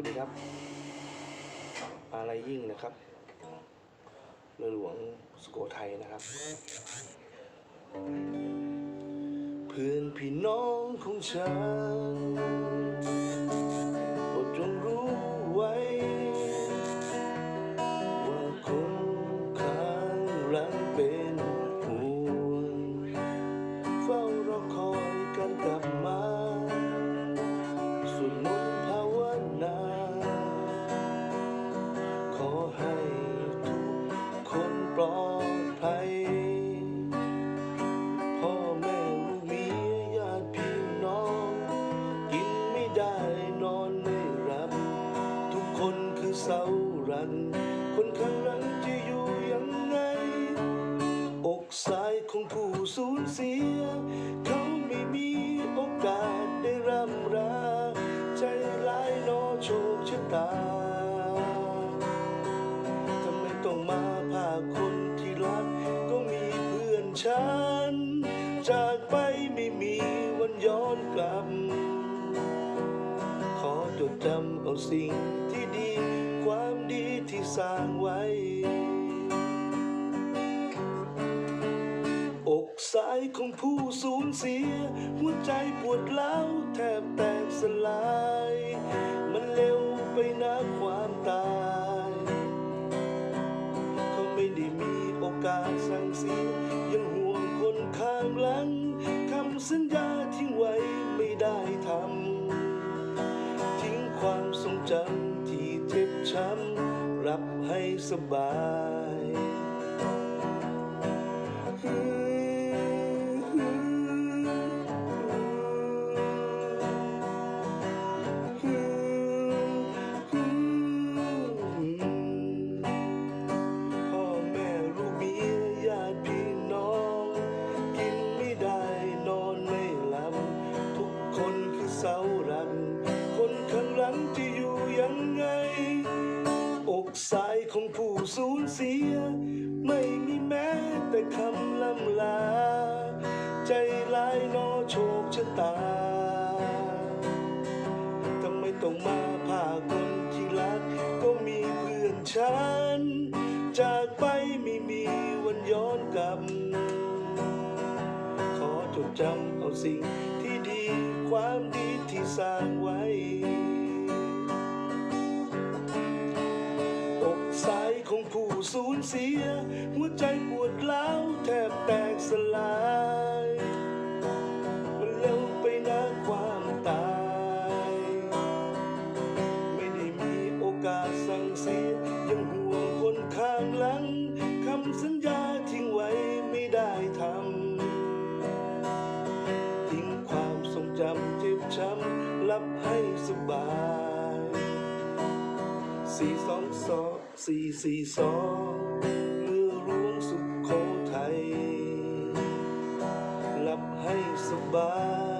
วัสดีครับ อะไรยิ่งนะครับเรือหลวงสุโขทัยนะครับ เพื่อนพี่น้องของฉัน คนคือเสาหลักคนข้างหลังจะอยู่ยังไง อกซ้ายของผู้สูญเสีย เขาไม่มีโอกาสได้ร่ำราใจร้ายนอโชคชะตาทำไมต้องมาพาคนที่รัก ก็มีเพื่อนฉัน จากไปไม่มีวันย้อนกลับ จดจำเอาสิ่งที่ดี ความดีที่สร้างไว้ อกซ้ายของผู้สูญเสีย หัวใจปวดร้าวแทบแตกสลาย มันเร็วไปนะความตายเขาไม่ได้มีโอกาสสั่งเสียยังห่วงคนข้างหลังคำสัญญาทิ้งไว้ไม่ได้ทำ จำที่เจ็บช้ำรับให้สบายพ่อแม่ลูกเมียญาติน้องกินไม่ได้นอนในลำทุกคนคือเสารักคนข้างหลังจะอยู่ อกซ้ายของผู้สูญเสีย ไม่มีแม้แต่คำล่ำลา ใจร้ายนอโชคชะตาทำไมต้องมาพาคนที่รัก ก็มีเพื่อนฉัน จากไปไม่มีวันย้อนกลับ ขอจดจำเอาสิ่งที่ดีความดีที่สร้างไว้ ของผู้สูญเสีย หัวใจปวดร้าวแทบแตกสลายมันเร็วไปนะความตาย ไม่ได้มีโอกาสสั่งเสีย ยังห่วงคนข้างหลังคำสัญญาทิ้งไว้ไม่ได้ทำทิ้งความทรงจำเจ็บช้ำรับให้สบาย สี่สองสองสี่สี่สองเรื่อหลวงสุขโขทัยหลับให้สบาย